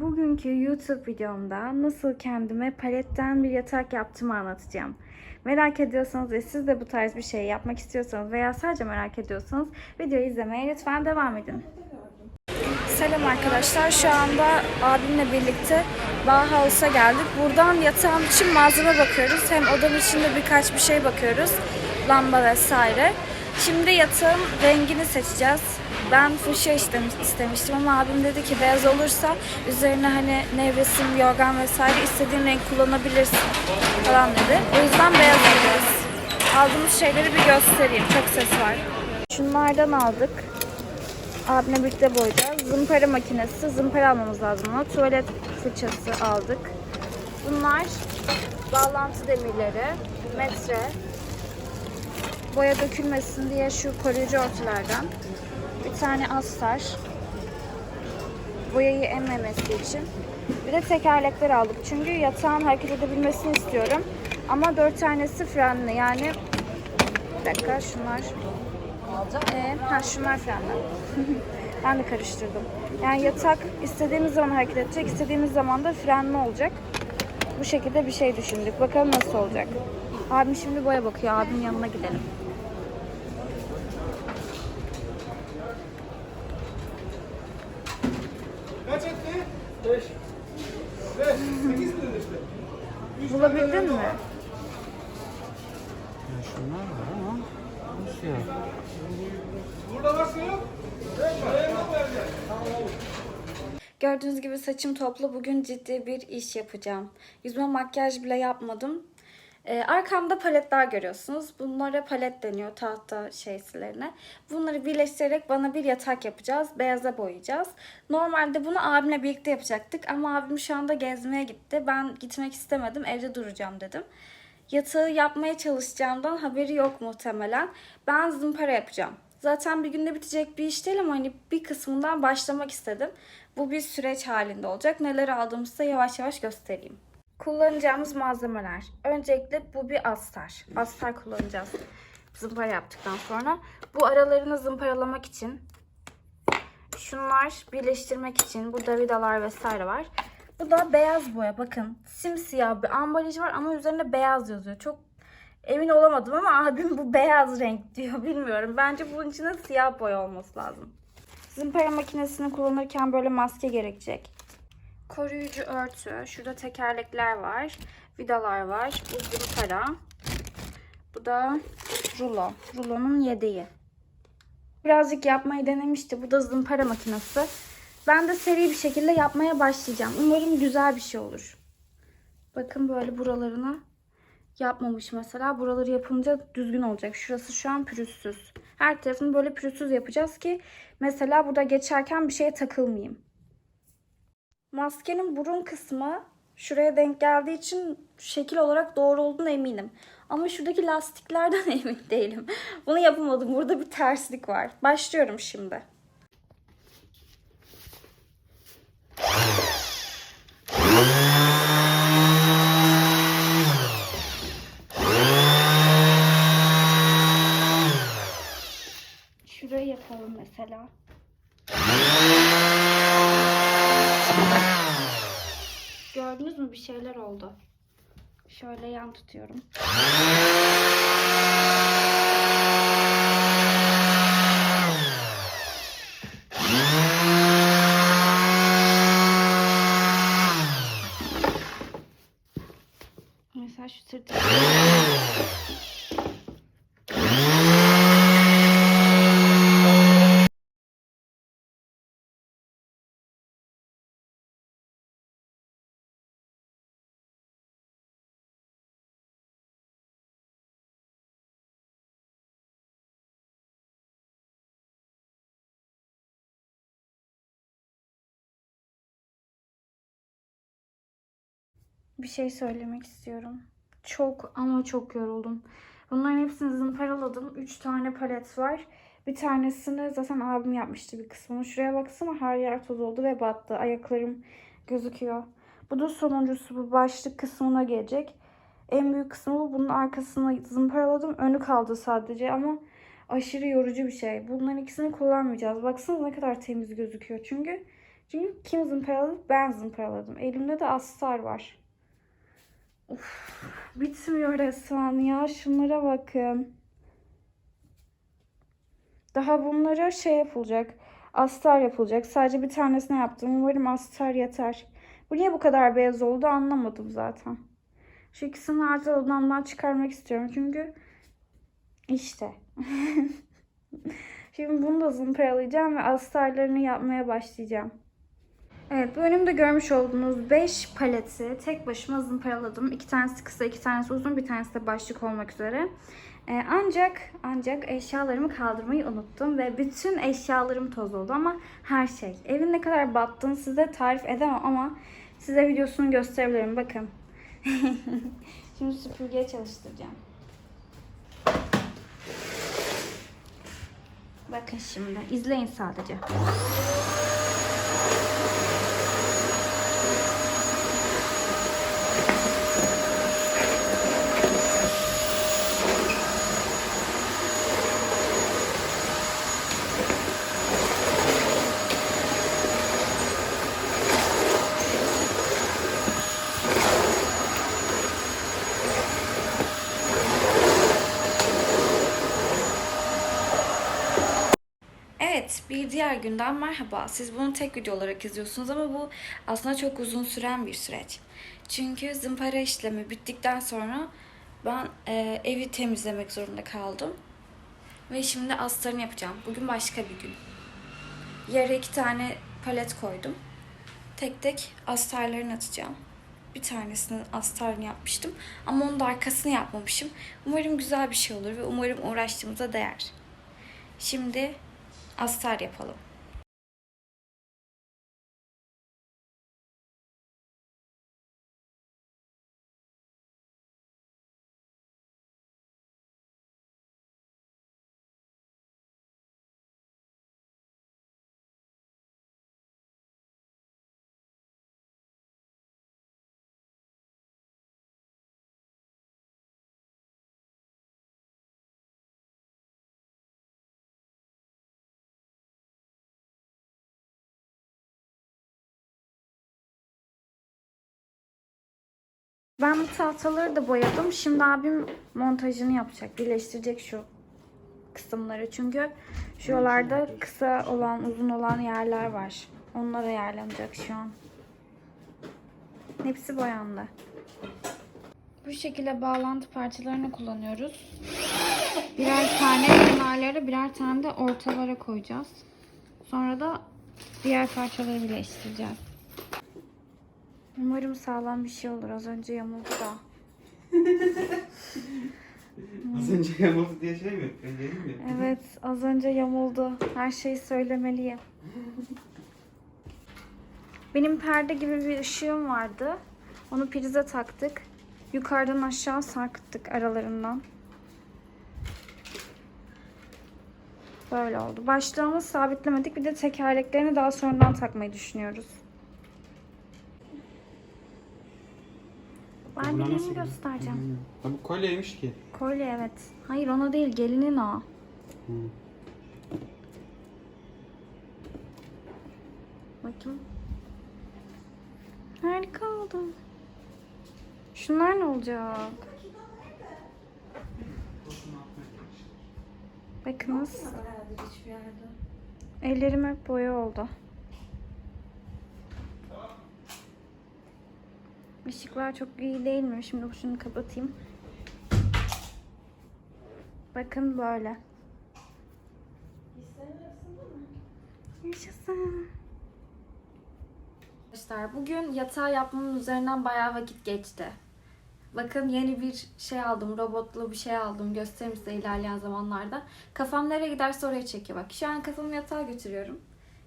Bugünkü YouTube videomda nasıl kendime paletten bir yatak yaptığımı anlatacağım. Merak ediyorsanız ve siz de bu tarz bir şey yapmak istiyorsanız veya sadece merak ediyorsanız videoyu izlemeye lütfen devam edin. Selam arkadaşlar. Şu anda abimle birlikte Bauhaus'a geldik. Buradan yatağım için malzeme bakıyoruz. Hem odam için de birkaç bir şey bakıyoruz. Lamba vesaire. Şimdi yatağın rengini seçeceğiz. Ben fuşya istemiş, istemiştim ama abim dedi ki beyaz olursa üzerine hani nevresim, yorgan vesaire istediğin renk kullanabilirsin falan dedi. O yüzden beyaz alacağız. Aldığımız şeyleri bir göstereyim. Çok ses var. Şunlardan aldık. Abimle birlikte boyayacağız. Zımpara makinesi. Zımpara almamız lazım ona. Tuvalet fırçası aldık. Bunlar bağlantı demirleri, metre, boya dökülmesin diye şu koruyucu örtülerden. Bir tane astar. Boyayı emmemesi için. Bir de tekerlekler aldık. Çünkü yatağın hareket edebilmesini istiyorum. Ama dört tanesi frenli. Yani bir dakika şunlar. Ee, ha şunlar frenli. ben de karıştırdım. Yani yatak istediğimiz zaman hareket edecek, istediğimiz zaman da frenli olacak. Bu şekilde bir şey düşündük. Bakalım nasıl olacak. Abim şimdi boya bakıyor. Abimin yanına gidelim. Kaç etti? 5. 5. 8 mi dedi işte? Üç Bulabildin mi? Ya şunlar var ama nasıl ya? Burada başka yok. Gördüğünüz gibi saçım toplu. Bugün ciddi bir iş yapacağım. Yüzüme makyaj bile yapmadım. Ee, arkamda paletler görüyorsunuz. Bunlara palet deniyor tahta şeysilerine. Bunları birleştirerek bana bir yatak yapacağız. Beyaza boyayacağız. Normalde bunu abimle birlikte yapacaktık ama abim şu anda gezmeye gitti. Ben gitmek istemedim. Evde duracağım dedim. Yatağı yapmaya çalışacağımdan haberi yok muhtemelen. Ben zımpara yapacağım. Zaten bir günde bitecek bir iş değil ama hani bir kısmından başlamak istedim. Bu bir süreç halinde olacak. Neler aldığımı size yavaş yavaş göstereyim. Kullanacağımız malzemeler. Öncelikle bu bir astar. Astar kullanacağız. Zımpara yaptıktan sonra. Bu aralarını zımparalamak için. Şunlar birleştirmek için. Burada vidalar vesaire var. Bu da beyaz boya. Bakın simsiyah bir ambalaj var ama üzerinde beyaz yazıyor. Çok emin olamadım ama abim bu beyaz renk diyor. Bilmiyorum. Bence bunun içinde siyah boya olması lazım. Zımpara makinesini kullanırken böyle maske gerekecek. Koruyucu örtü. Şurada tekerlekler var. Vidalar var. Bu zımpara. Bu da rulo. Rulonun yedeği. Birazcık yapmayı denemişti. Bu da zımpara makinesi. Ben de seri bir şekilde yapmaya başlayacağım. Umarım güzel bir şey olur. Bakın böyle buralarını yapmamış mesela. Buraları yapınca düzgün olacak. Şurası şu an pürüzsüz. Her tarafını böyle pürüzsüz yapacağız ki mesela burada geçerken bir şeye takılmayayım. Maskenin burun kısmı şuraya denk geldiği için şekil olarak doğru olduğunu eminim. Ama şuradaki lastiklerden emin değilim. Bunu yapamadım. Burada bir terslik var. Başlıyorum şimdi. Şurayı yapalım mesela. Gördünüz mü bir şeyler oldu. Şöyle yan tutuyorum. Mesela şu sırtı. Bir şey söylemek istiyorum. Çok ama çok yoruldum. Bunların hepsini zımparaladım. 3 tane palet var. Bir tanesini zaten abim yapmıştı bir kısmını. Şuraya baksana her yer toz oldu ve battı. Ayaklarım gözüküyor. Bu da sonuncusu bu başlık kısmına gelecek. En büyük kısmı bu. Bunun arkasını zımparaladım. Önü kaldı sadece ama aşırı yorucu bir şey. Bunların ikisini kullanmayacağız. Baksanıza ne kadar temiz gözüküyor. Çünkü Çünkü kim zımparaladı? Ben zımparaladım. Elimde de astar var. Of, bitmiyor resmen ya. Şunlara bakın. Daha bunlara şey yapılacak. Astar yapılacak. Sadece bir tanesini yaptım. Umarım astar yeter. Bu niye bu kadar beyaz oldu anlamadım zaten. Şu ikisini acil odamdan çıkarmak istiyorum. Çünkü işte. Şimdi bunu da zımparalayacağım ve astarlarını yapmaya başlayacağım. Evet bu önümde görmüş olduğunuz 5 paleti tek başıma zımparaladım. İki tanesi kısa, iki tanesi uzun, bir tanesi de başlık olmak üzere. Ee, ancak ancak eşyalarımı kaldırmayı unuttum ve bütün eşyalarım toz oldu ama her şey. Evin ne kadar battığını size tarif edemem ama size videosunu gösterebilirim. Bakın. Şimdi süpürgeye çalıştıracağım. Bakın şimdi. izleyin sadece. Evet, bir diğer günden merhaba. Siz bunu tek video olarak izliyorsunuz ama bu aslında çok uzun süren bir süreç. Çünkü zımpara işlemi bittikten sonra ben e, evi temizlemek zorunda kaldım. Ve şimdi astarını yapacağım. Bugün başka bir gün. Yere iki tane palet koydum. Tek tek astarlarını atacağım. Bir tanesinin astarını yapmıştım. Ama onun da arkasını yapmamışım. Umarım güzel bir şey olur ve umarım uğraştığımıza değer. Şimdi astar yapalım. Ben bu tahtaları da boyadım. Şimdi abim montajını yapacak. Birleştirecek şu kısımları. Çünkü şuralarda kısa olan, uzun olan yerler var. Onlar ayarlanacak şu an. Hepsi boyandı. Bu şekilde bağlantı parçalarını kullanıyoruz. Birer tane kenarlara, birer tane de ortalara koyacağız. Sonra da diğer parçaları birleştireceğiz. Umarım sağlam bir şey olur. Az önce yamuldu da. Az önce yamuldu diye şey mi yapıyorsun? Değil mi? Evet, az önce yamuldu. Her şeyi söylemeliyim. Benim perde gibi bir ışığım vardı. Onu prize taktık. Yukarıdan aşağı sarkıttık aralarından. Böyle oldu. Başlığımı sabitlemedik. Bir de tekerleklerini daha sonradan takmayı düşünüyoruz. Bunlar Barbie'lerimi nasıl göstereceğim. Bilmiyorum. Ha, bu kolyeymiş ki. Kolye evet. Hayır ona değil gelinin o. Hı. Bakayım. Harika oldu. Şunlar ne olacak? Bakınız. Ellerim hep boya oldu. Işıklar çok iyi değil mi? Şimdi şunu kapatayım. Bakın böyle. Yaşasın. Arkadaşlar bugün yatağı yapmamın üzerinden bayağı vakit geçti. Bakın yeni bir şey aldım, robotlu bir şey aldım. Gösteririm size ilerleyen zamanlarda. Kafam nereye giderse oraya çekiyor. Bak şu an kafamı yatağa götürüyorum.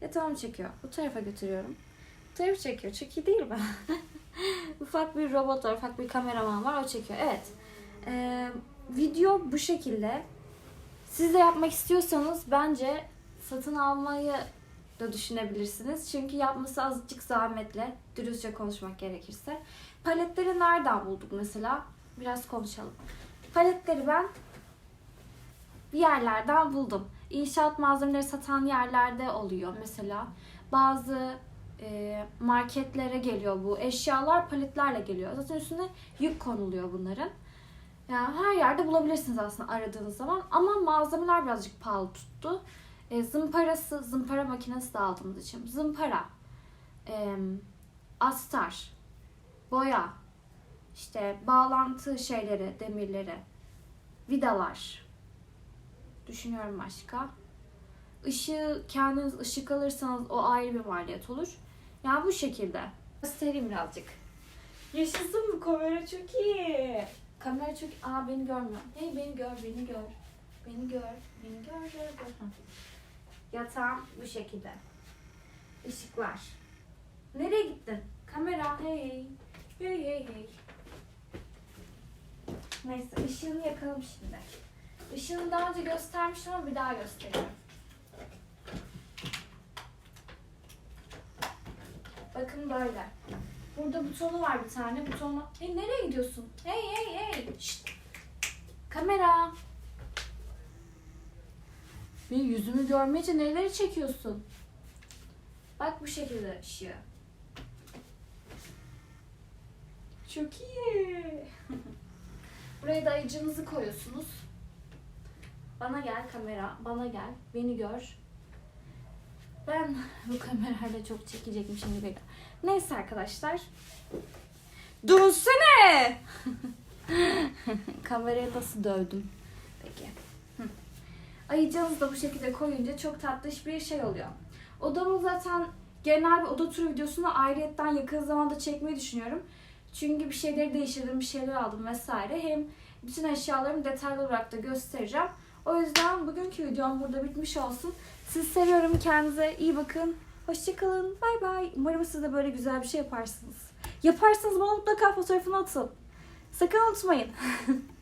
Yatağımı çekiyor. Bu tarafa götürüyorum. Bu tarafı çekiyor. Çok iyi değil mi? ufak bir robot var, ufak bir kameraman var. O çekiyor. Evet. Ee, video bu şekilde. Siz de yapmak istiyorsanız bence satın almayı da düşünebilirsiniz. Çünkü yapması azıcık zahmetli. Dürüstçe konuşmak gerekirse. Paletleri nereden bulduk mesela? Biraz konuşalım. Paletleri ben bir yerlerden buldum. İnşaat malzemeleri satan yerlerde oluyor mesela. Bazı marketlere geliyor bu. Eşyalar paletlerle geliyor. Zaten üstüne yük konuluyor bunların. Yani her yerde bulabilirsiniz aslında aradığınız zaman. Ama malzemeler birazcık pahalı tuttu. E, zımparası, zımpara makinesi de aldığımız için. Zımpara, e, astar, boya, işte bağlantı şeyleri, demirleri, vidalar. Düşünüyorum başka. Işığı kendiniz ışık alırsanız o ayrı bir maliyet olur. Yani bu şekilde. Göstereyim birazcık. Yaşasın bu kamera çok iyi. Kamera çok Aa beni görmüyor. Hey beni gör, beni gör. Beni gör, beni gör, gör, gör. Yatağım bu şekilde. Işıklar. Nereye gittin? Kamera hey. Hey hey hey. Neyse ışığını yakalım şimdi. Işığını daha önce göstermiştim ama bir daha gösteriyorum. Bakın böyle. Burada butonu var bir tane. Butonu. Hey nereye gidiyorsun? Hey hey hey. Şşt. Kamera. Bir yüzümü görmeyince neleri çekiyorsun? Bak bu şekilde ışığı. Çok iyi. Buraya da ayıcınızı koyuyorsunuz. Bana gel kamera, bana gel, beni gör. Ben bu kamerayla çok çekecekmişim gibi. Neyse arkadaşlar. Dönsene! Kamerayı nasıl dövdüm? Peki. Hı. Da bu şekilde koyunca çok tatlış bir şey oluyor. Odamı zaten genel bir oda turu videosunu ayrıyetten yakın zamanda çekmeyi düşünüyorum. Çünkü bir şeyleri değiştirdim, bir şeyler aldım vesaire. Hem bütün eşyalarımı detaylı olarak da göstereceğim. O yüzden bugünkü videom burada bitmiş olsun. Sizi seviyorum. Kendinize iyi bakın. Hoşçakalın. Bay bay. Umarım siz de böyle güzel bir şey yaparsınız. Yaparsanız bana mutlaka fotoğrafını atın. Sakın unutmayın.